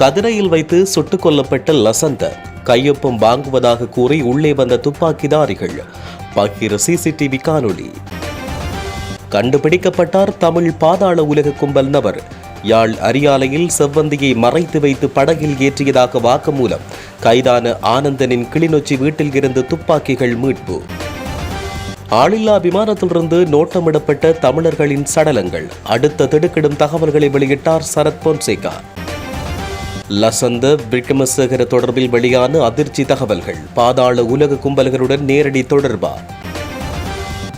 கதிரையில் வைத்து சுட்டுக் கொல்லப்பட்ட லசந்த கையொப்பம் வாங்குவதாக கூறி உள்ளே வந்த துப்பாக்கிதாரிகள் பகிர சிசிடிவி காணொளி. கண்டுபிடிக்கப்பட்டார் தமிழ் பாதாள உலக கும்பல் நபர். யாழ் அரியாலையில் செவ்வந்தியை மறைத்து வைத்து படகில் ஏற்றியதாக வாக்குமூலம். கைதான ஆனந்தனின் கிளிநொச்சி வீட்டில் இருந்து துப்பாக்கிகள் மீட்பு. ஆளில்லா விமானத்திலிருந்து நோட்டமிடப்பட்ட தமிழர்களின் சடலங்கள். அடுத்த திடுக்கிடும் தகவல்களை வெளியிட்டார் சரத் பொன்சேகா. லசந்த விக்ரமசேகர தொடர்பில் வெளியான அதிர்ச்சி தகவல்கள். பாதாள உலக கும்பல்களுடன் நேரடி தொடர்பா?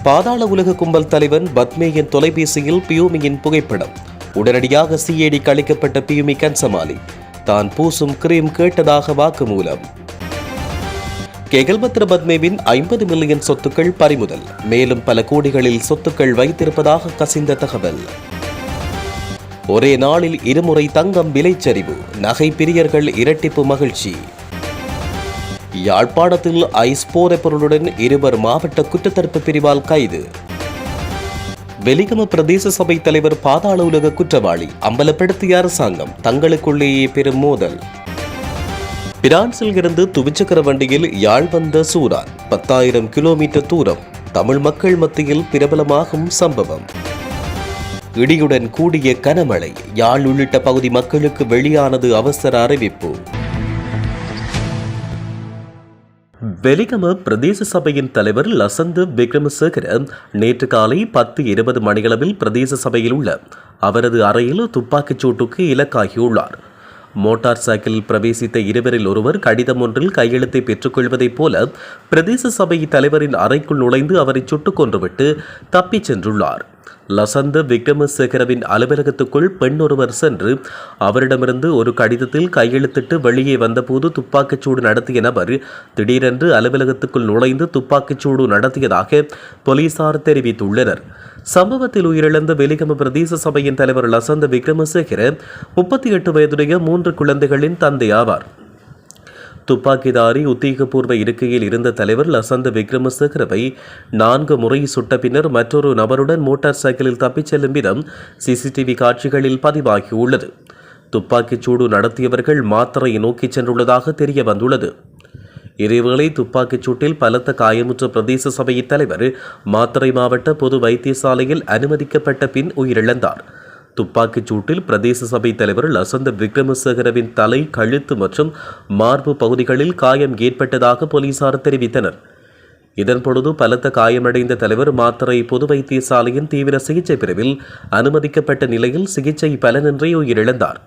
பாதாள உலக கும்பல் தலைவன் பத்மேயின் தொலைபேசியில் பியூமியின் புகைப்படம். உடனடியாக சிஐடிக்கு அளிக்கப்பட்ட பியூமி கன்சமாலி. தான் பூசும் கிரீம் கேட்டதாக வாக்குமூலம். கெகல்பத்ர பத்மேவின் ஐம்பது மில்லியன் சொத்துக்கள் பறிமுதல். மேலும் பல கோடிகளில் சொத்துக்கள் வைத்திருப்பதாக கசிந்த தகவல். ஒரே நாளில் இருமுறை தங்கம் விலைச்சரிவு நகை பிரியர்கள் இரட்டிப்பு மகிழ்ச்சி. யாழ்ப்பாணத்தில் ஐஸ் போதை பொருளுடன் இருவர் மாவட்ட குற்றத்தடுப்பு பிரிவால் கைது. வெலிகம பிரதேச சபை தலைவர் பாதாள உலக குற்றவாளி அம்பலப்படுத்திய அரசாங்கம் தங்களுக்குள்ளேயே பெரும் மோதல். பிரான்சில் இருந்து துவிச்சக்கர வண்டியில் யாழ் வந்த சூரான் பத்தாயிரம் கிலோமீட்டர் தூரம் தமிழ் மக்கள் மத்தியில் பிரபலமாகும் சம்பவம். இடியுடன் கூடிய கனமழை. யாழ் உள்ளிட்ட பகுதி மக்களுக்கு வெளியானது அவசர அறிவிப்பு. வெலிகம பிரதேச சபையின் தலைவர் லசந்து விக்ரமசேகர நேற்று காலை பத்து இருபது மணியளவில் பிரதேச சபையில் உள்ள அவரது அறையில் துப்பாக்கிச் சூட்டுக்கு இலக்காகியுள்ளார். மோட்டார் சைக்கிளில் பிரவேசித்த இருவரில் ஒருவர் கடிதம் ஒன்றில் கையெழுத்தை பெற்றுக்கொள்வதைப் போல பிரதேச சபை தலைவரின் அறைக்குள் நுழைந்து அவரை சுட்டுக் கொன்றுவிட்டு தப்பிச் சென்றுள்ளார். லசந்த விக்ரமசேகரவின் அலுவலகத்துக்குள் பெண் ஒருவர் சென்று அவரிடமிருந்து ஒரு கடிதத்தில் கையெழுத்திட்டு வெளியே வந்தபோது துப்பாக்கிச்சூடு நடத்திய நபர் திடீரென்று அலுவலகத்துக்குள் நுழைந்து துப்பாக்கிச்சூடு நடத்தியதாக போலீசார் தெரிவித்துள்ளனர். சம்பவத்தில் உயிரிழந்த வெலிகம பிரதேச சபையின் தலைவர் லசந்த விக்ரமசேகர முப்பத்தி எட்டு வயதுடைய மூன்று குழந்தைகளின் தந்தை ஆவார். துப்பாக்கிதாரி உத்தியோகபூர்வ இருக்கையில் இருந்த தலைவர் லசந்த விக்ரமசேகரவை நான்கு முறை சுட்ட பின்னர் மற்றொரு நபருடன் மோட்டார் சைக்கிளில் தப்பிச் செல்லும் விதம் சிசிடிவி காட்சிகளில் பதிவாகியுள்ளது. துப்பாக்கிச் சூடு நடத்தியவர்கள் மாத்திரையை நோக்கிச் சென்றுள்ளதாக தெரிய வந்துள்ளது இதேவேளை துப்பாக்கிச் சூட்டில் பலத்த காயமுற்ற பிரதேச சபையின் தலைவர் மாத்திரை மாவட்ட பொது வைத்தியசாலையில் அனுமதிக்கப்பட்ட பின் உயிரிழந்தார். துப்பாக்கிச் சூட்டில் பிரதேச சபை தலைவர் லசந்த விக்ரமசேகரவின் தலை கழுத்து மற்றும் மார்பு பகுதிகளில் காயம் ஏற்பட்டதாக போலீசார் தெரிவித்தனர். இதன்பொழுது பலத்த காயமடைந்த தலைவர் மாத்தரை பொது வைத்தியசாலையின் தீவிர சிகிச்சை பிரிவில் அனுமதிக்கப்பட்ட நிலையில் சிகிச்சை பலனின்றி உயிரிழந்தார்.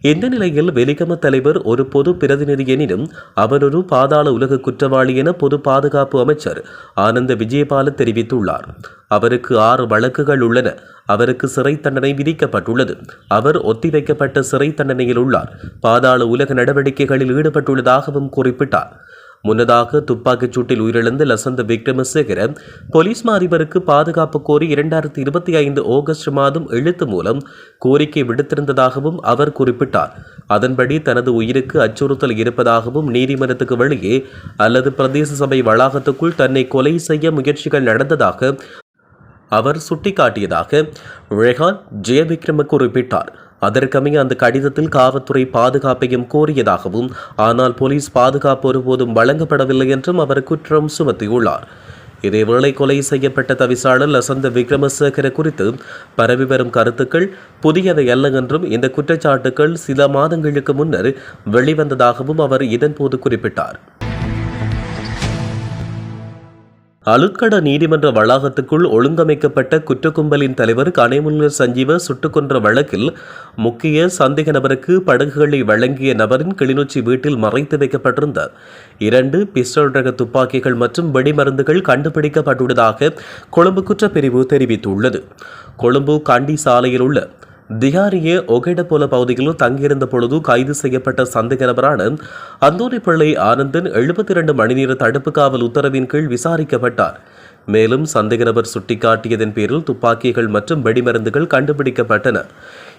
இந்த நிலையில் வெலிகம தலைவர் ஒரு பொது பிரதிநிதி எனினும் அவர் ஒரு பாதாள உலக குற்றவாளி என பொது பாதுகாப்பு அமைச்சர் ஆனந்த விஜயபால தெரிவித்துள்ளார். அவருக்கு ஆறு வழக்குகள் உள்ளன. அவருக்கு சிறை தண்டனை விதிக்கப்பட்டுள்ளது. அவர் ஒத்திவைக்கப்பட்ட சிறை தண்டனையில் உள்ளார். பாதாள உலக நடவடிக்கைகளில் ஈடுபட்டுள்ளதாகவும் குறிப்பிட்டார். முன்னதாக துப்பாக்கிச் சூட்டில் உயிரிழந்த லசந்த விக்ரமசேகர போலீஸ் மா அதிபருக்கு பாதுகாப்பு கோரி இரண்டாயிரத்தி இருபத்தி ஐந்து ஆகஸ்ட் மாதம் எழுத்து மூலம் கோரிக்கை விடுத்திருந்ததாகவும் அவர் குறிப்பிட்டார். அதன்படி தனது உயிருக்கு அச்சுறுத்தல் இருப்பதாகவும் நீதிமன்றத்துக்கு வெளியே அல்லது பிரதேச சபை வளாகத்துக்குள் தன்னை கொலை செய்ய முயற்சிகள் நடந்ததாக அவர் சுட்டிக்காட்டியதாக ரெஹான் ஜெயவிக்ரம குறிப்பிட்டார். அதற்கமைய அந்த கடிதத்தில் காவல்துறை பாதுகாப்பையும் கோரியதாகவும் ஆனால் போலீஸ் பாதுகாப்பு ஒருபோதும் வழங்கப்படவில்லை என்றும் அவர் குற்றம் சுமத்தியுள்ளார். இதேவேளை கொலை செய்யப்பட்ட தவிசாளர் லசந்த விக்ரமசேகர குறித்து பரவி வரும் கருத்துக்கள் புதியவை அல்ல என்றும் இந்த குற்றச்சாட்டுகள் சில மாதங்களுக்கு முன்னர் வெளிவந்ததாகவும் அவர் இதன்போது குறிப்பிட்டார். அலுக்கட நீதிமன்ற வளாகத்துக்குள் ஒழுங்கமைக்கப்பட்ட குற்றக்கும்பலின் தலைவர் கனைமுல்ல சஞ்சீவ சுட்டுக் கொன்ற வழக்கில் முக்கிய சந்தேக நபருக்கு படகுகளை வழங்கிய நபரின் கிளிநொச்சி வீட்டில் மறைத்து வைக்கப்பட்டிருந்த இரண்டு பிஸ்டல் ரக துப்பாக்கிகள் மற்றும் வெடிமருந்துகள் கண்டுபிடிக்கப்பட்டுள்ளதாக கொழும்பு குற்றப்பிரிவு தெரிவித்துள்ளது. கொழும்பு காண்டி சாலையில் உள்ள திகாரிய ஒகேடபோல பகுதியில் தங்கியிருந்த பொழுது கைது செய்யப்பட்ட சந்தேக நபரான அந்தோணி பிள்ளை ஆனந்தன் எழுபத்தி இரண்டு மணி நேர தடுப்பு காவல் உத்தரவின் கீழ் விசாரிக்கப்பட்டார். மேலும் சந்தேக நபர் சுட்டிக்காட்டியதன் பேரில் துப்பாக்கிகள் மற்றும் வெடிமருந்துகள் கண்டுபிடிக்கப்பட்டன.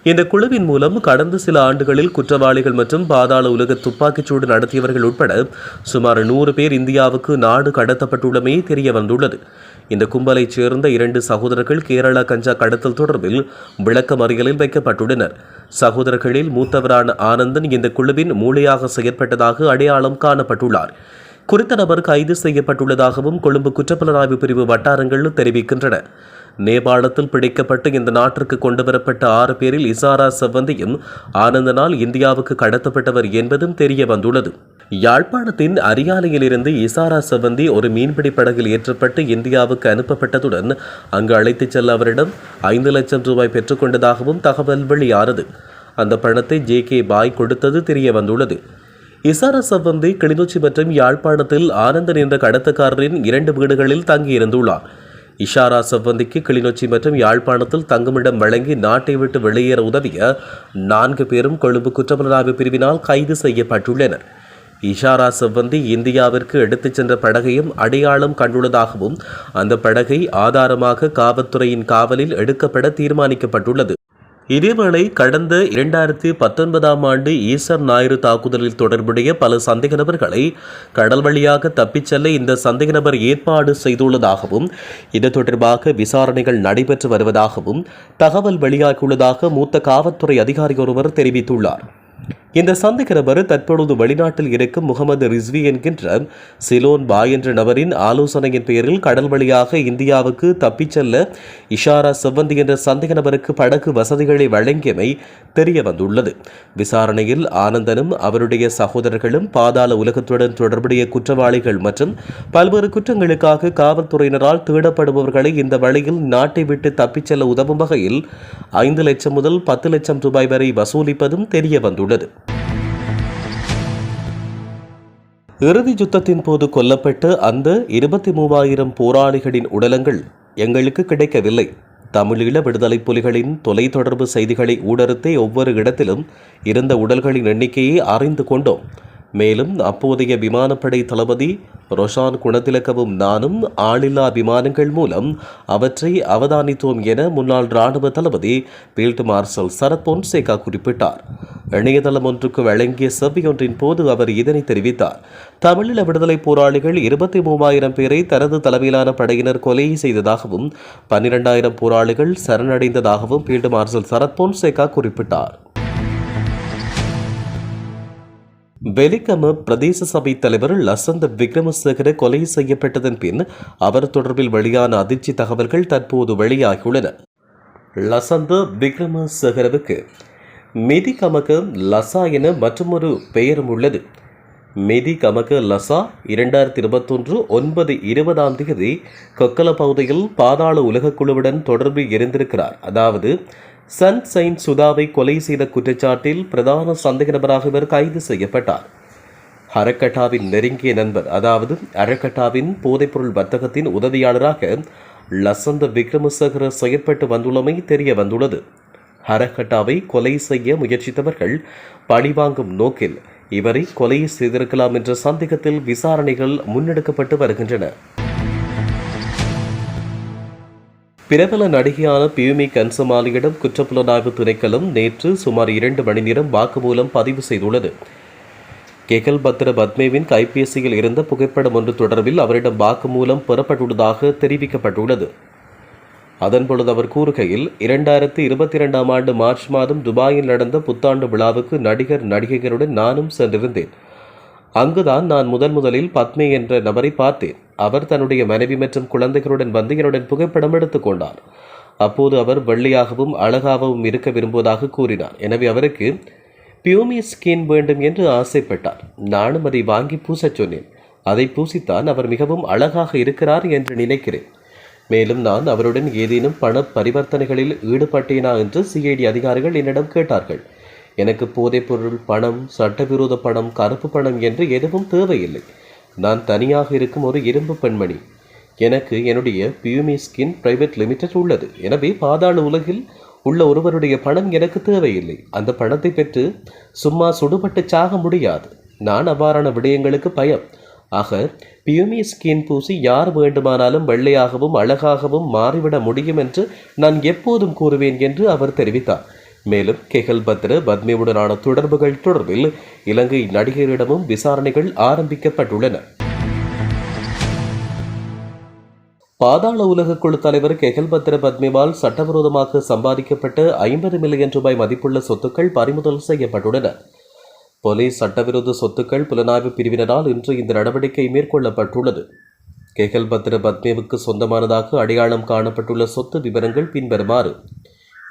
இந்த குழுவின் மூலம் கடந்த சில ஆண்டுகளில் குற்றவாளிகள் மற்றும் பாதாள உலக துப்பாக்கிச்சூடு நடத்தியவர்கள் உட்பட சுமார் நூறு பேர் இந்தியாவுக்கு நாடு கடத்தப்பட்டுள்ளமே தெரிய வந்துள்ளது இந்த கும்பலைச் சேர்ந்த இரண்டு சகோதரர்கள் கேரளா கஞ்சா கடத்தல் தொடர்பில் விளக்க மறியலில் வைக்கப்பட்டுள்ளனர். சகோதரர்களில் மூத்தவரான ஆனந்தன் இந்த குழுவின் மூளையாக செயற்பட்டதாக அடையாளம் காணப்பட்டுள்ளார். குறித்த நபர் கைது செய்யப்பட்டுள்ளதாகவும் கொழும்பு குற்றப்புலனாய்வு பிரிவு வட்டாரங்கள் தெரிவிக்கின்றன. நேபாளத்தில் பிடிக்கப்பட்டு இந்த நாட்டிற்கு கொண்டுவரப்பட்ட ஆறு பேரில் இசாரா செவ்வந்தியும் ஆனந்தனால் இந்தியாவுக்கு கடத்தப்பட்டவர் என்பதும் தெரிய வந்துள்ளது. யாழ்ப்பாணத்தின் அரியாலையிலிருந்து இசாரா செவ்வந்தி ஒரு மீன்பிடி படகில் ஏற்றப்பட்டு இந்தியாவுக்கு அனுப்பப்பட்டதுடன் அங்கு அழைத்துச் செல்ல அவரிடம் ஐந்து லட்சம் ரூபாய் பெற்றுக்கொண்டதாகவும் தகவல் வெளியானது. அந்த பணத்தை ஜே கே பாய் கொடுத்தது தெரிய வந்துள்ளது. இசாரா செவ்வந்தி கிளிநொச்சி மற்றும் யாழ்ப்பாணத்தில் ஆனந்தன் என்ற கடத்தக்காரரின் இரண்டு வீடுகளில் தங்கியிருந்துள்ளார். இஷாரா செவ்வந்திக்கு கிளிநொச்சி மற்றும் யாழ்ப்பாணத்தில் தங்குமிடம் வழங்கி நாட்டை விட்டு வெளியேற உதவிய நான்கு பேரும் கொழும்பு குற்றப்புலனாய்வு பிரிவினால் கைது செய்யப்பட்டுள்ளனர். இஷாரா செவ்வந்தி இந்தியாவிற்கு எடுத்துச் சென்ற படகையும் அடையாளம் கண்டுள்ளதாகவும் அந்த படகை ஆதாரமாக காவல்துறையின் காவலில் எடுக்கப்பட தீர்மானிக்கப்பட்டுள்ளது. இதேவேளை கடந்த இரண்டாயிரத்தி பத்தொன்பதாம் ஆண்டு ஈஸ்டர் ஞாயிறு தாக்குதலில் தொடர்புடைய பல சந்தேக நபர்களை கடல் வழியாக தப்பிச் செல்ல இந்த சந்தேக நபர் ஏற்பாடு செய்துள்ளதாகவும் இது தொடர்பாக விசாரணைகள் நடைபெற்று வருவதாகவும் தகவல் வெளியாகியுள்ளதாக மூத்த காவல்துறை அதிகாரி ஒருவர் தெரிவித்துள்ளார். இந்த சந்தேக தற்பொழுது வெளிநாட்டில் இருக்கும் முகமது ரிஸ்வி என்கின்ற சிலோன் பாய் என்ற நபரின் ஆலோசனையின் பேரில் கடல் வழியாக இந்தியாவுக்கு தப்பிச் செல்ல இஷாரா செவ்வந்தி என்ற சந்தேக நபருக்கு படகு வசதிகளை வழங்கியமை தெரிய வந்துள்ளது விசாரணையில் ஆனந்தனும் அவருடைய சகோதரர்களும் பாதாள உலகத்துடன் தொடர்புடைய குற்றவாளிகள் மற்றும் பல்வேறு குற்றங்களுக்காக காவல்துறையினரால் தேடப்படுபவர்களை இந்த வழியில் நாட்டை விட்டு தப்பிச் செல்ல உதவும் வகையில் ஐந்து லட்சம் முதல் பத்து லட்சம் ரூபாய் வரை வசூலிப்பதும் தெரிய வந்துள்ளது இறுதி யுத்தத்தின் போது கொல்லப்பட்ட அந்த இருபத்தி மூவாயிரம் போராளிகளின் உடலங்கள் எங்களுக்கு கிடைக்கவில்லை. தமிழீழ விடுதலை புலிகளின் தொலைத்தொடர்பு செய்திகளை ஊடறுத்தே ஒவ்வொரு இடத்திலும் இருந்த உடல்களின் எண்ணிக்கையை அறிந்து கொண்டோம். மேலும் அப்போதைய விமானப்படை தளபதி ரொஷான் குணத்திலக்கவும் நானும் ஆளில்லா விமானங்கள் மூலம் அவற்றை அவதானித்தோம் என முன்னாள் ராணுவ தளபதி பீல்ட் மார்ஷல் சரத் பொன்சேகா குறிப்பிட்டார். இணையதளம் ஒன்றுக்கு வழங்கிய செவ்வியொன்றின் போது அவர் இதனை தெரிவித்தார். தமிழீழ விடுதலை போராளிகள் இருபத்தி மூவாயிரம் பேரை தனது தலைமையிலான படையினர் கொலை செய்ததாகவும் பன்னிரெண்டாயிரம் போராளிகள் சரணடைந்ததாகவும் பீல்ட் மார்ஷல் சரத் பொன்சேகா குறிப்பிட்டார். வெலிகம பிரதேச சபை தலைவர் லசந்த விக்ரமசேகர கொலை செய்யப்பட்டதன் பின் அவர் தொடர்பில் வெளியான அதிர்ச்சி தகவல்கள் தற்போது வெளியாகியுள்ளன. லசந்த விக்ரமசேகரவுக்கு மிதி கமக லசா என மற்றொரு பெயரும் உள்ளது. மிதி கமக லசா இரண்டாயிரத்தி இருபத்தொன்று ஒன்பது இருபதாம் தேதி கொக்கல பகுதியில் பாதாள உலகக்குழுவுடன் தொடர்பு இருந்திருக்கிறார். அதாவது சன் சைன் சுதாவை கொலை செய்த குற்றச்சாட்டில் பிரதான சந்தேக நபராக இவர் கைது செய்யப்பட்டார். அரக்கட்டாவின் நெருங்கிய நண்பர் அதாவது அரக்கட்டாவின் போதைப்பொருள் வர்த்தகத்தின் உதவியாளராக லசந்த விக்ரமசேகர செயற்பட்டு வந்துள்ளமை தெரிய வந்துள்ளது. ஹரகட்டாவை கொலை செய்ய முயற்சித்தவர்கள் பழிவாங்கும் நோக்கில் இவரை கொலை செய்திருக்கலாம் என்ற சந்தேகத்தில் விசாரணைகள் முன்னெடுக்கப்பட்டு வருகின்றன. பிரபல நடிகையான பியூமி கன்சமாலியிடம் குற்றப்புலனாய்வு திணைக்களம் நேற்று சுமார் இரண்டு மணி நேரம் வாக்குமூலம் பதிவு செய்துள்ளது. கெகல் பத்ர பத்மேவின் கைபேசியில் இருந்த புகைப்படம் ஒன்று தொடர்பில் அவரிடம் வாக்குமூலம் பெறப்பட்டுள்ளதாக தெரிவிக்கப்பட்டுள்ளது. அதன்பொழுது அவர் கூறுகையில் இரண்டாயிரத்தி இருபத்தி இரண்டாம் ஆண்டு மார்ச் மாதம் துபாயில் நடந்த புத்தாண்டு விழாவுக்கு நடிகர் நடிகைகளுடன் நானும் சென்றிருந்தேன். அங்குதான் நான் முதன் முதலில் பத்மே என்ற நபரை பார்த்தேன். அவர் தன்னுடைய மனைவி மற்றும் குழந்தைகளுடன் வந்து என்னுடன் புகைப்படம் எடுத்துக்கொண்டார் அப்போது அவர் வெள்ளையாகவும் அழகாகவும் இருக்க விரும்புவதாக கூறினார். எனவே அவருக்கு பியூமி ஸ்கின் வேண்டும் என்று ஆசைப்பட்டார். நானும் அதை வாங்கி பூசச் சொன்னேன். அதை பூசித்தான் அவர் மிகவும் அழகாக இருக்கிறார் என்று நினைக்கிறேன். மேலும் நான் அவருடன் ஏதேனும் பண பரிவர்த்தனைகளில் ஈடுபட்டேனா என்று சிஐடி அதிகாரிகள் என்னிடம் கேட்டார்கள். எனக்கு போதைப்பொருள் பணம் சட்டவிரோத பணம் கருப்பு பணம் என்று எதுவும் தேவையில்லை. நான் தனியாக இருக்கும் ஒரு இரும்பு பெண்மணி. எனக்கு என்னுடைய பியூமி ஸ்கின் பிரைவேட் லிமிடெட் உள்ளது. எனவே பாதாள உலகில் உள்ள ஒருவருடைய பணம் எனக்கு தேவையில்லை. அந்த பணத்தை பெற்று சும்மா சுடுபட்டு சாக முடியாது. நான் அவ்வாறான விடயங்களுக்கு பயம். ஆக பியூமி ஸ்கின் பூசி யார் வேண்டுமானாலும் வெள்ளையாகவும் அழகாகவும் மாறிவிட முடியும் என்று நான் எப்போதும் கூறுவேன் என்று அவர் தெரிவித்தார். மேலும் கெகல் பத்ர பத்மியுடனான தொடர்புகள் தொடர்பில் இலங்கை நடிகரிடமும் விசாரணைகள் ஆரம்பிக்கப்பட்டுள்ளன. பாதாள உலக குழு தலைவர் கெகல் பத்ர பத்மிவால் சட்டவிரோதமாக சம்பாதிக்கப்பட்ட ஐம்பது மில்லியன் ரூபாய் மதிப்புள்ள சொத்துக்கள் பறிமுதல் செய்யப்பட்டுள்ளன. போலீஸ் சட்டவிரோத சொத்துக்கள் புலனாய்வு பிரிவினரால் இன்று இந்த நடவடிக்கை மேற்கொள்ளப்பட்டுள்ளது. கெகல் பத்ர பத்மேவுக்கு சொந்தமானதாக அடையாளம் காணப்பட்டுள்ள சொத்து விவரங்கள் பின்வருமாறு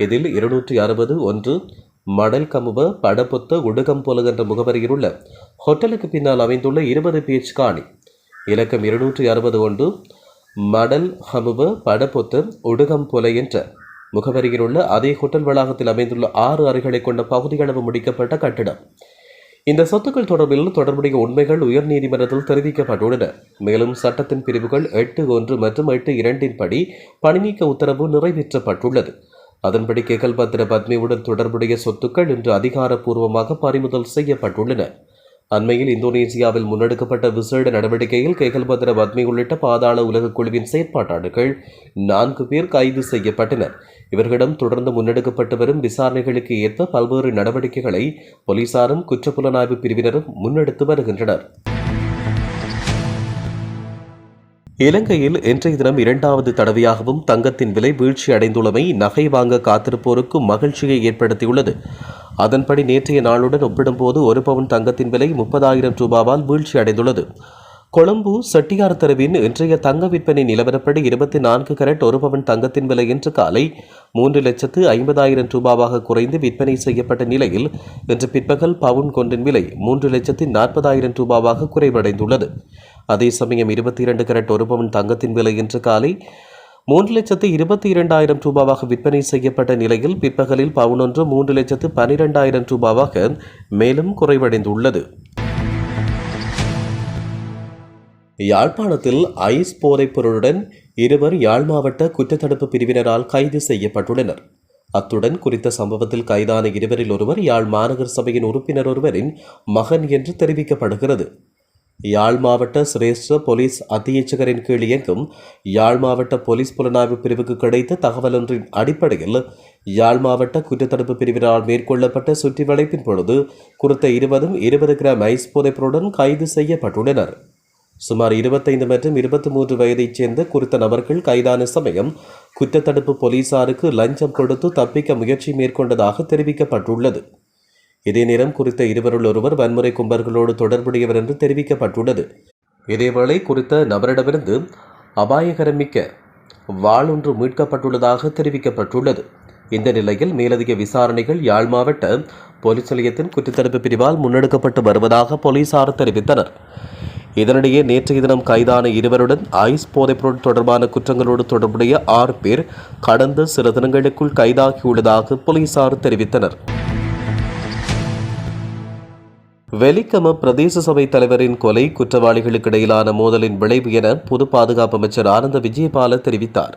இதில் இருநூற்றி அறுபது ஒன்று மடல் கமுவ படப்பொத்த உடுகம்போல என்ற முகவரியில் உள்ள ஹோட்டலுக்கு பின்னால் அமைந்துள்ள இருபது பேஜ் காணி. இலக்கம் இருநூற்றி அறுபது ஒன்று மடல் ஹமுவ படப்பொத்த உடுகம்போல என்ற முகவரியில் உள்ள அதே ஹோட்டல் வளாகத்தில் அமைந்துள்ள ஆறு அறைகளை கொண்ட பகுதியளவு முடிக்கப்பட்ட கட்டிடம். இந்த சொத்துக்கள் தொடர்பில் தொடர்புடைய உண்மைகள் உயர்நீதிமன்றத்தில் தெரிவிக்கப்பட்டுள்ளன. மேலும் சட்டத்தின் பிரிவுகள் எட்டு ஒன்று மற்றும் எட்டு இரண்டின் படி பணிநீக்க உத்தரவு நிறைவேற்றப்பட்டுள்ளது. அதன்படி கேகல்பத்திர பத்மியுடன் தொடர்புடைய சொத்துக்கள் இன்று அதிகாரப்பூர்வமாக பறிமுதல் செய்யப்பட்டுள்ளன. அண்மையில் இந்தோனேசியாவில் முன்னெடுக்கப்பட்ட விசேட நடவடிக்கையில் கேகல்பத்திர பத்மி உள்ளிட்ட பாதாள உலக குழுவின் செயற்பாட்டாளர்கள் நான்கு பேர் கைது செய்யப்பட்டனர். இவர்களிடம் தொடர்ந்து முன்னெடுக்கப்பட்டு வரும் விசாரணைகளுக்கு ஏற்ப பல்வேறு நடவடிக்கைகளை போலீசாரும் குற்றப்புலனாய்வு பிரிவினரும் முன்னெடுத்து வருகின்றனர். இலங்கையில் இன்றைய தினம் இரண்டாவது தடவையாகவும் தங்கத்தின் விலை வீழ்ச்சி அடைந்துள்ளமை நகை வாங்க காத்திருப்போருக்கு மகிழ்ச்சியை ஏற்படுத்தியுள்ளது. அதன்படி நேற்றைய நாளுடன் ஒப்பிடும்போது ஒரு பவுன் தங்கத்தின் விலை முப்பதாயிரம் ரூபாவால் வீழ்ச்சி அடைந்துள்ளது கொழும்பு செட்டியார் தெருவின் இன்றைய தங்க விற்பனை நிலவரப்படி இருபத்தி நான்கு கரட் ஒரு பவன் தங்கத்தின் விலை இன்று காலை மூன்று லட்சத்து ஐம்பதாயிரம் ரூபாவாக குறைந்து விற்பனை செய்யப்பட்ட நிலையில் இன்று பிற்பகல் பவுன் கொண்டின் விலை மூன்று லட்சத்து நாற்பதாயிரம் ரூபாவாக குறைவடைந்துள்ளது. அதே சமயம் இருபத்தி இரண்டு கரட் ஒரு பவுன் தங்கத்தின் விலை இன்று காலை மூன்று லட்சத்து இருபத்தி இரண்டாயிரம் ரூபாவாக விற்பனை செய்யப்பட்ட நிலையில் பிற்பகலில் பவுனொன்று மூன்று லட்சத்து பனிரெண்டாயிரம் ரூபாவாக மேலும் குறைவடைந்துள்ளது. யாழ்ப்பாணத்தில் ஐஸ் போதைப் பொருளுடன் இருவர் யாழ் மாவட்ட குற்றத்தடுப்பு பிரிவினரால் கைது செய்யப்பட்டுள்ளனர். அத்துடன் குறித்த சம்பவத்தில் கைதான இருவரில் ஒருவர் யாழ் மாநகர சபையின் உறுப்பினர் ஒருவரின் மகன் என்று தெரிவிக்கப்படுகிறது. யாழ் மாவட்ட சிரேஷ்ட போலீஸ் அத்தியட்சகரின் கீழ் இயங்கும் யாழ் மாவட்ட போலீஸ் புலனாய்வு பிரிவுக்கு கிடைத்த தகவலொன்றின் அடிப்படையில் யாழ் மாவட்ட குற்றத்தடுப்பு பிரிவினால் மேற்கொள்ளப்பட்ட சுற்றி வளைப்பின் பொழுது குறித்த இருவரும் இருபது கிராம் ஐஸ் போதைப்பொருடன் கைது செய்யப்பட்டுள்ளனர். சுமார் இருபத்தைந்து மற்றும் இருபத்தி மூன்று வயதைச் சேர்ந்த குறித்த நபர்கள் கைதான சமயம் குற்றத்தடுப்பு போலீசாருக்கு லஞ்சம் கொடுத்து தப்பிக்க முயற்சி மேற்கொண்டதாக தெரிவிக்கப்பட்டுள்ளது. இதே நேரம் குறித்த இருவருள் ஒருவர் வன்முறை கும்பர்களோடு தொடர்புடையவர் என்று தெரிவிக்கப்பட்டுள்ளது. இதேவேளை குறித்த நபரிடமிருந்து அபாயகரமிக்க வாளொன்று மீட்கப்பட்டுள்ளதாக தெரிவிக்கப்பட்டுள்ளது. இந்த நிலையில் மேலதிக விசாரணைகள் யாழ் மாவட்ட போலீஸ் நிலையத்தின் குற்றத்தடுப்பு பிரிவால் முன்னெடுக்கப்பட்டு வருவதாக போலீசார் தெரிவித்தனர். இதனிடையே நேற்றைய தினம் கைதான இருவருடன் ஐஸ் போதைப்பொருள் தொடர்பான குற்றங்களோடு தொடர்புடைய ஆறு பேர் கடந்த சில தினங்களுக்குள் கைதாகியுள்ளதாக போலீசார் தெரிவித்தனர். வெலிக்கம பிரதேச சபை தலைவரின் கொலை குற்றவாளிகளுக்கு இடையிலான மோதலின் விளைவு என பொது பாதுகாப்பு அமைச்சர் ஆனந்த விஜயபால தெரிவித்தார்.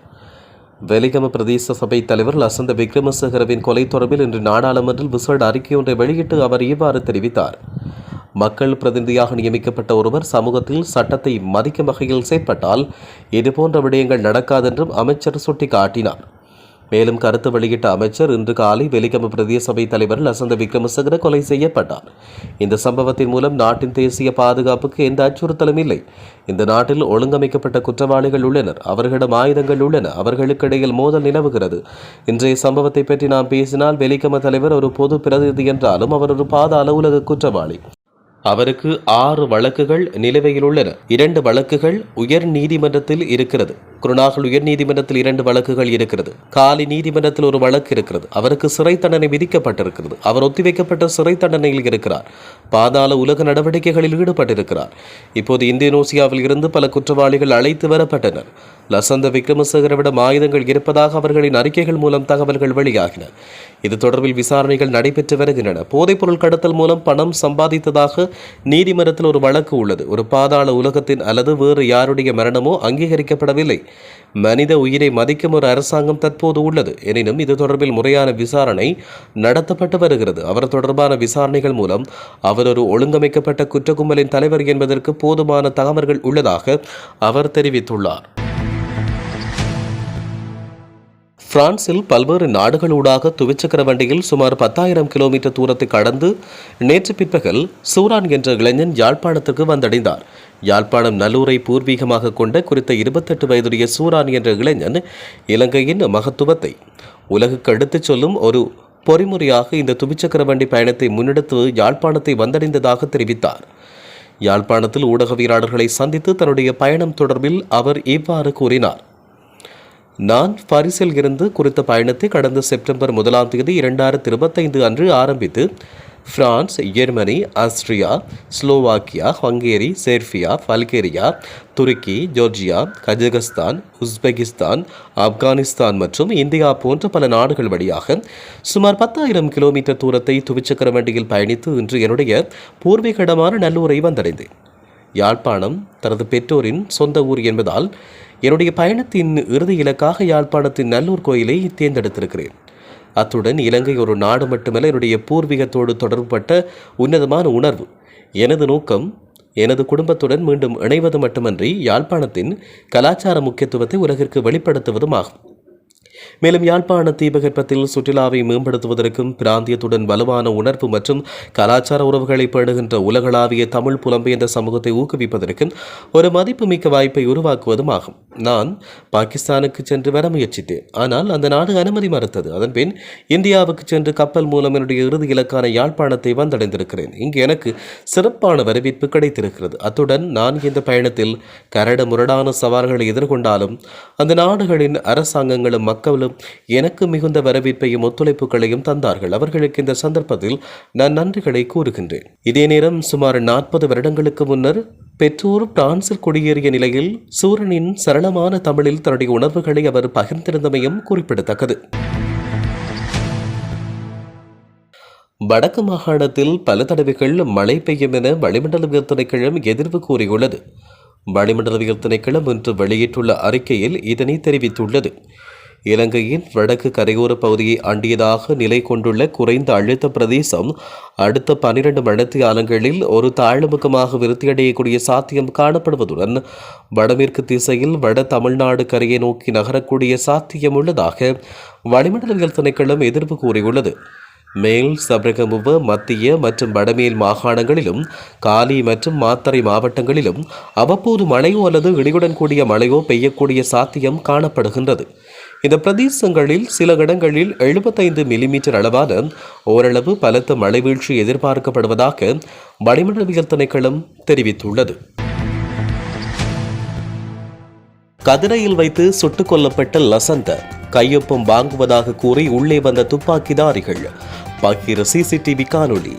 வெலிகம பிரதேச சபை தலைவர் லசந்த விக்ரமசேகரவின் கொலை தொடர்பில் இன்று நாடாளுமன்றில் விசேட அறிக்கை ஒன்றை வெளியிட்டு அவர் இவ்வாறு தெரிவித்தார். மக்கள் பிரதிநிதியாக நியமிக்கப்பட்ட ஒருவர் சமூகத்தில் சட்டத்தை மதிக்கும் வகையில் செயற்பட்டால் இதுபோன்ற விடயங்கள் நடக்காதென்றும் அமைச்சர் சுட்டிக்காட்டினார். மேலும் கருத்து வெளியிட்ட அமைச்சர் இன்று காலை வெலிகம பிரதேச சபை தலைவர் லசந்த விக்ரமசங்கர கொலை செய்யப்பட்டார். இந்த சம்பவத்தின் மூலம் நாட்டின் தேசிய பாதுகாப்புக்கு எந்த அச்சுறுத்தலும் இல்லை. இந்த நாட்டில் ஒழுங்கமைக்கப்பட்ட குற்றவாளிகள் உள்ளனர். அவர்களிடம் ஆயுதங்கள் உள்ளன. அவர்களுக்கு இடையில் மோதல் நிலவுகிறது. இன்றைய சம்பவத்தை பற்றி நாம் பேசினால் வெலிகம தலைவர் ஒரு பொது பிரதிநிதி என்றாலும் அவர் ஒரு பாதாள உலக குற்றவாளி. அவருக்கு ஆறு வழக்குகள் நிலுவையில் உள்ளன. இரண்டு வழக்குகள் உயர் நீதிமன்றத்தில் இருக்கிறது. குருநாகல் உயர் நீதிமன்றத்தில் இரண்டு வழக்குகள் இருக்கிறது. காலி நீதிமன்றத்தில் ஒரு வழக்கு இருக்கிறது. அவருக்கு சிறை தண்டனை விதிக்கப்பட்டிருக்கிறது. அவர் ஒத்திவைக்கப்பட்ட சிறை தண்டனையில் இருக்கிறார். பாதாள உலக நடவடிக்கைகளில் ஈடுபட்டிருக்கிறார். இப்போது இந்தோனேசியாவில் இருந்து பல குற்றவாளிகள் அழைத்து வரப்பட்டனர். லசந்த விக்ரமசேகரவிடம் ஆயுதங்கள் இருப்பதாக அவர்களின் அறிக்கைகள் மூலம் தகவல்கள் வெளியாகின. இது தொடர்பில் விசாரணைகள் நடைபெற்று வருகின்றன. போதைப்பொருள் கடத்தல் மூலம் பணம் சம்பாதித்ததாக நீதிமன்றத்தில் ஒரு வழக்கு உள்ளது. ஒரு பாதாள உலகத்தின் அல்லது வேறு யாருடைய மரணமோ அங்கீகரிக்கப்படவில்லை. மனித உயிரை மதிக்கும் ஒரு அரசாங்கம் தற்போது உள்ளது. எனினும் இது தொடர்பில் முறையான விசாரணை நடத்தப்பட்டு வருகிறது. அவர் தொடர்பான விசாரணைகள் மூலம் அவர் ஒரு ஒழுங்கமைக்கப்பட்ட குற்ற கும்பலின் தலைவர் என்பதற்கு போதுமான தகவல்கள் உள்ளதாக அவர் தெரிவித்துள்ளார். பிரான்சில் பல்வேறு நாடுகளூடாக துவிச்சக்கர வண்டியில் சுமார் பத்தாயிரம் கிலோமீட்டர் தூரத்தை கடந்து நேற்று பிற்பகல் சூரான் என்ற இளைஞன் யாழ்ப்பாணத்துக்கு வந்தடைந்தார். யாழ்ப்பாணம் நல்லூரை பூர்வீகமாக கொண்ட குறித்த இருபத்தெட்டு வயதுடைய சூரான் என்ற இளைஞன் இலங்கையின் மகத்துவத்தை உலகுக்கு எடுத்துச் சொல்லும் ஒரு பொறிமுறையாக இந்த துவிச்சக்கர வண்டி பயணத்தை முன்னெடுத்து யாழ்ப்பாணத்தை வந்தடைந்ததாக தெரிவித்தார். யாழ்ப்பாணத்தில் ஊடகவியலாளர்களை சந்தித்து தன்னுடைய பயணம் தொடர்பில் அவர் இவ்வாறு கூறினார். நான் பாரிஸில் இருந்து குறித்த பயணத்தை கடந்த செப்டம்பர் முதலாம் தேதி இரண்டாயிரத்தி இருபத்தைந்து அன்று ஆரம்பித்து France Germany Austria Slovakia Hungary Serbia Bulgaria துருக்கி ஜோர்ஜியா கஜகஸ்தான் உஸ்பெகிஸ்தான் ஆப்கானிஸ்தான் மற்றும் இந்தியா போன்ற பல நாடுகள் வழியாக சுமார் பத்தாயிரம் கிலோமீட்டர் தூரத்தை துவிச்சக்கர வண்டியில் பயணித்து இன்று என்னுடைய பூர்வீகடமான நல்லூரை வந்தடைந்தேன். யாழ்ப்பாணம் தனது பெற்றோரின் சொந்த ஊர் என்பதால் என்னுடைய பயணத்தின் இறுதி இலக்காக யாழ்ப்பாணத்தின் நல்லூர் கோயிலை தேர்ந்தெடுத்திருக்கிறேன். அத்துடன் இலங்கை ஒரு நாடு மட்டுமல்ல என்னுடைய பூர்வீகத்தோடு தொடர்புபட்ட உன்னதமான உணர்வு. எனது நோக்கம் எனது குடும்பத்துடன் மீண்டும் இணைவது மட்டுமன்றி யாழ்ப்பாணத்தின் கலாச்சார முக்கியத்துவத்தை உலகிற்கு வெளிப்படுத்துவதும் ஆகும். மேலும் யாழ்ப்பாண தீபகற்பத்தில் சுற்றுலாவை மேம்படுத்துவதற்கும் பிராந்தியத்துடன் வலுவான உணர்வு மற்றும் கலாச்சார உறவுகளை பேணுகின்ற உலகளாவிய தமிழ் புலம்பெயர்ந்த சமூகத்தை ஊக்குவிப்பதற்கும் ஒரு மதிப்புமிக்க வாய்ப்பை உருவாக்குவதும் ஆகும். நான் பாகிஸ்தானுக்கு சென்று வர முயற்சித்தேன். ஆனால் அந்த நாடு அனுமதி மறுத்தது. அதன் பின் இந்தியாவுக்கு சென்று கப்பல் மூலம் என்னுடைய இறுதி இலக்கான யாழ்ப்பாணத்தை வந்தடைந்திருக்கிறேன். இங்கு எனக்கு சிறப்பான வரவேற்பு கிடைத்திருக்கிறது. அத்துடன் நான் இந்த பயணத்தில் கரடு முரடான சவால்களை எதிர்கொண்டாலும் அந்த நாடுகளின் அரசாங்கங்களும் மக்கள் மக்களும் எனக்கு மிகுந்த வரவேற்பையும் ஒத்துழைப்புகளையும் தந்தார்கள். அவர்களுக்கு இந்த சந்தர்ப்பத்தில் நான் நன்றிகளை கூறுகின்றேன். இதே நேரம் சுமார் நாற்பது வருடங்களுக்கு முன்னர் பெற்றோர் பிரான்சில் குடியேறிய நிலையில் சூரனின் சரளமான தமிழில் தன்னுடைய உணர்வுகளை அவர் பகிர்ந்திருந்தமையும் குறிப்பிடத்தக்கது. வடக்கு மாகாணத்தில் பல தடவைகள் மழை பெய்யும் என வளிமண்டலவியல் திணைக்களம் எதிர்வு கூறியுள்ளது. வளிமண்டலவியல் திணைக்களம் இன்று வெளியிட்டுள்ள அறிக்கையில் இதனை தெரிவித்துள்ளது. இலங்கையின் வடக்கு கரையோர பகுதியை அண்டியதாக நிலை கொண்டுள்ள குறைந்த அழுத்த பிரதேசம் அடுத்த பனிரெண்டு மணித்தியாலங்களில் ஒரு தாழ்முகமாக விருத்தியடையக்கூடிய சாத்தியம் காணப்படுவதுடன் வடமேற்கு திசையில் வட தமிழ்நாடு கரையை நோக்கி நகரக்கூடிய சாத்தியம் உள்ளதாக வளிமண்டலவியல் திணைக்களம் எதிர்ப்பு கூறியுள்ளது. மேல் சபரகமுவ மத்திய மற்றும் வடமேல் மாகாணங்களிலும் காலி மற்றும் மாத்தறை மாவட்டங்களிலும் அவ்வப்போது மழையோ அல்லது இடியுடன் கூடிய மழையோ பெய்யக்கூடிய சாத்தியம் காணப்படுகின்றது. இந்த பிரதேசங்களில் சில இடங்களில் எழுபத்தைந்து மில்லிமீட்டர் அளவான ஓரளவு பலத்த மழை வீழ்ச்சி எதிர்பார்க்கப்படுவதாக வளிமண்டலவியல் திணைக்களம் தெரிவித்துள்ளது. கதிரையில் வைத்து சுட்டுக் கொல்லப்பட்ட லசந்த கையொப்பம் வாங்குவதாக கூறி உள்ளே வந்த துப்பாக்கிதாரிகள் பகிர சிசிடிவி காணொளி.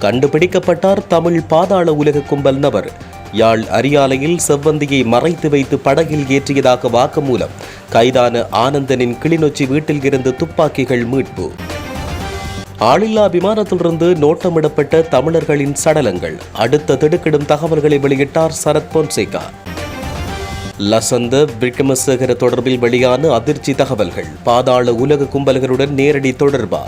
கண்டுபிடிக்கப்பட்டார் தமிழ் பாதாள உலக கும்பல் நபர். யாழ் அரியாலையில் செவ்வந்தியை மறைத்து வைத்து படகில் ஏற்றியதாக வாக்குமூலம். கைதான ஆனந்தனின் கிளிநொச்சி வீட்டில் இருந்து துப்பாக்கிகள் மீட்பு. ஆளில்லா விமானத்திலிருந்து நோட்டமிடப்பட்ட தமிழர்களின் சடலங்கள். அடுத்த திடுக்கிடும் தகவல்களை வெளியிட்டார் சரத் பொன்சேகா. லசந்த விக்ரமசேகர தொடர்பில் வெளியான அதிர்ச்சி தகவல்கள். பாதாள உலக கும்பல்களுடன் நேரடி தொடர்பா?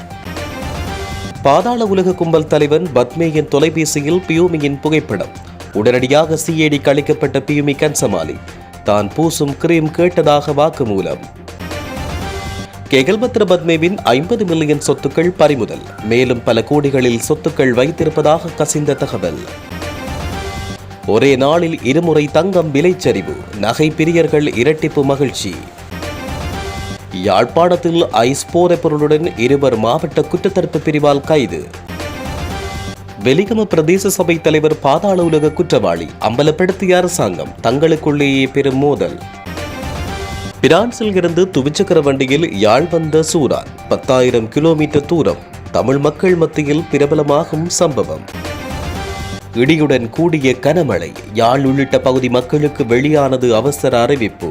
பாதாள உலக கும்பல் தலைவன் பத்மேயின் தொலைபேசியில் பியூமியின் புகைப்படம். உடனடியாக சிஐடி கழிக்கப்பட்ட பியூமி கன்சமாலி. தான் பூசும் கிரீம் கேட்டதாக வாக்குமூலம். கெகல்பத்ர பத்மேவின் ஐம்பது மில்லியன் சொத்துக்கள் பறிமுதல். மேலும் பல கோடிகளில் சொத்துக்கள் வைத்திருப்பதாக கசிந்த தகவல். ஒரே நாளில் இருமுறை தங்கம் விலைச்சரிவு நகை பிரியர்கள் இரட்டிப்பு மகிழ்ச்சி. யாழ்ப்பாணத்தில் ஐஸ் போதைப்பொருளுடன் இருவர் மாவட்ட குற்றத்தடுப்பு பிரிவால் கைது. வெலிகம பிரதேச சபை தலைவர் பாதாள உலக குற்றவாளி அம்பலப்படுத்திய அரசாங்கம் தங்களுக்குள்ளேயே பெரும் மோதல். பிரான்சில் இருந்து துவிச்சக்கர வண்டியில் யாழ் வந்த சூரான் பத்தாயிரம் கிலோமீட்டர் தூரம் தமிழ் மக்கள் மத்தியில் பிரபலமாகும் சம்பவம். இடியுடன் கூடிய கனமழை யாழ் உள்ளிட்ட பகுதி மக்களுக்கு வெளியானது அவசர அறிவிப்பு.